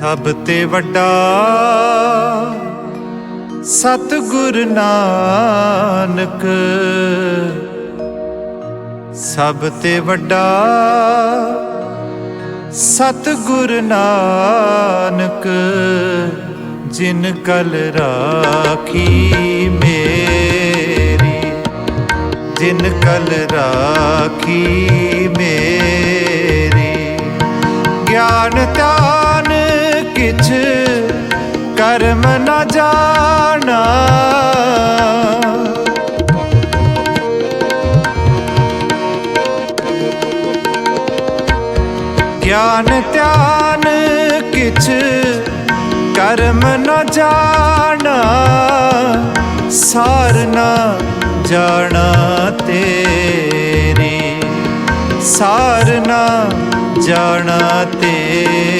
ਸਭ ਤੇ ਵੱਡਾ ਸਤਿਗੁਰ ਨਾਨਕ। ਸਭ ਤੇ ਵੱਡਾ ਸਤਿਗੁਰ ਨਾਨਕ, ਜਿਨ ਕਲ ਰਾਖੀ ਮੇਰੀ। ਜਿਨ ਕਲ ਰਾਖੀ ਮੇਰੀ। ਕਰਮ ਨ ਜਾਣਾ। ਗਿਆਨ ਧਿਆਨ ਕਿਛ ਕਰਮ ਨ ਜਾਣਾ। ਸਾਰ ਨ ਜਾਣਾ ਤੇਰੀ। ਸਾਰ ਨ ਜਾਣਾ ਤੇਰੀ।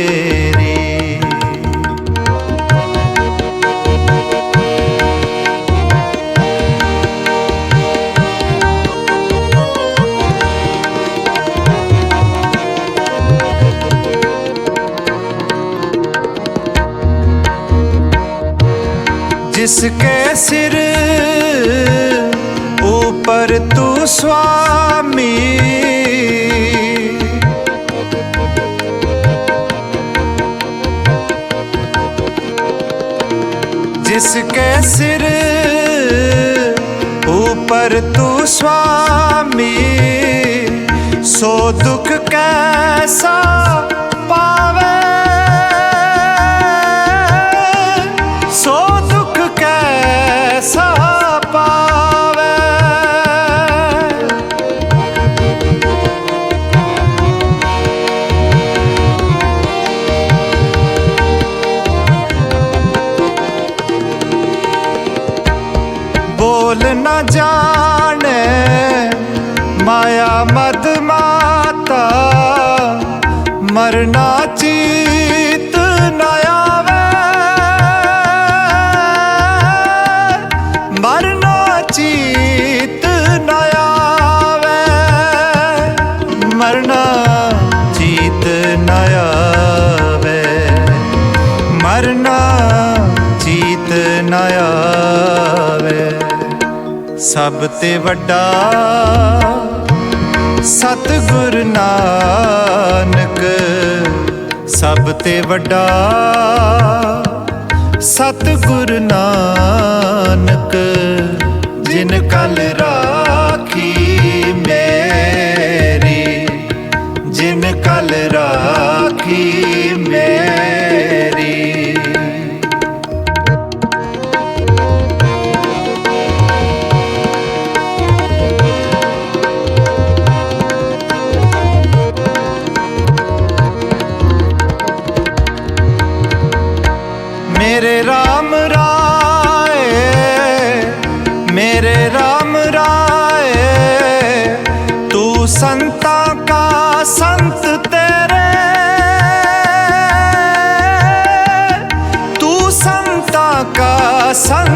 जिसके सिर ऊपर तू स्वामी जिसके सिर ऊपर तू स्वामी सो दुख कैसा ਭੁੱਲ ਨਾ ਜਾਣੇ। ਮਾਇਆ ਮਦ ਮਾਤਾ ਮਰਨਾ ਚੀਤ ਨਾ ਆਵੇ। ਮਰਨਾ ਚੀਤ ਨਾ ਸਭ ਤੇ ਵੱਡਾ ਸਤਿਗੁਰ ਨਾਨਕ, ਸਭ ਤੇ ਵੱਡਾ ਸਤਿਗੁਰ ਨਾਨਕ, ਜਿਨ ਕਲ ਰਾਖੀ ਮੇਰੀ, ਜਿਨ ਕਲ ਰਾਖੀ ਮੇਰੀ। ਮੇਰੇ RAM ਰਾਏ ਮੇਰੇ RAM ਰਾਏ ਤੂੰ ਸੰਤਾਂ ਕਾ ਸੰਤ ਤੇਰੇ ਤੂੰ ਸੰਤਾਂ ਕਾ ਸੰਤ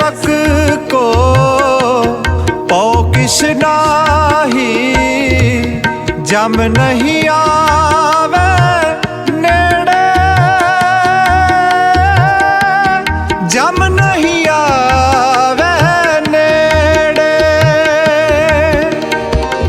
सेवक को पौ किश नाही जम नहीं आ